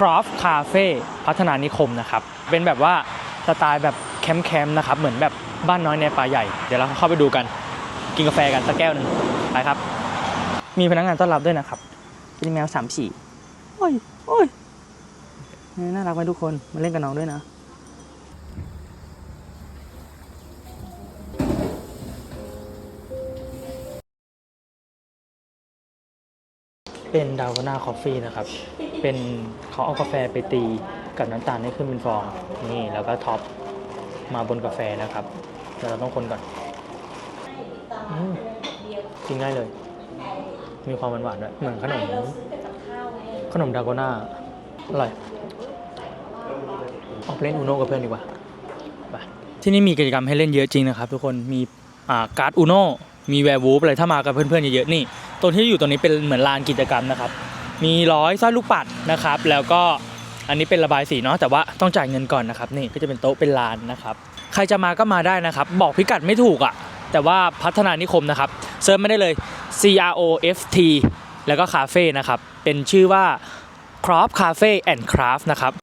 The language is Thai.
Craft Cafe พัฒนานิคมนะครับ เป็นแบบว่าสไตล์แบบแคมป์ๆนะครับ เหมือนแบบบ้านน้อยในป่าใหญ่ เดี๋ยวเราเข้าไปดูกัน กินกาแฟกันสักแก้วหนึ่งไปครับ มีพนักงานต้อนรับด้วยนะครับ เป็นแมวสามสี่โอ้ยโอ้ยน่ารักไหมทุกคน มาเล่นกับน้องด้วยนะ เป็นดาวนาคอฟฟี่นะครับ เป็นเขาเอากาแฟไปตีกับน้ำตาลให้ขึ้นเป็นฟอง นี่แล้วก็ท็อปมาบนกาแฟนะครับเดี๋ยวเราต้องคนก่อนอกินง่ายเลย มีความหวานๆด้วย เหมือนขนม ขนมดาโกน่าอร่อยออกเล่นอูโนกับเพื่อนดีกว่าไปที่นี่มีกิจกรรมให้เล่นเยอะจริงนะครับ ทุกคน มีการ์ดอูโน มีแวร์วูฟอะไรถ้ามากับเพื่อนๆเยอะๆนี่ตรงที่อยู่ตรงนี้เป็นเหมือนลานกิจกรรมนะครับ มีร้อยสร้อยลูกปัดนะครับ แล้วก็อันนี้เป็นระบายสีเนาะแต่ว่าต้องจ่ายเงินก่อนนะครับนี่ก็จะเป็นโต๊ะเป็นลานนะครับ ใครจะมาก็มาได้นะครับ บอกพิกัดไม่ถูกอะ่ะ แต่ว่าพัฒนานิคมนะครับเซิร์ชไม่ได้เลย C R O F T แล้วก็คาเฟ่นะครับเป็นชื่อว่า Crop Cafe and Craft นะครับ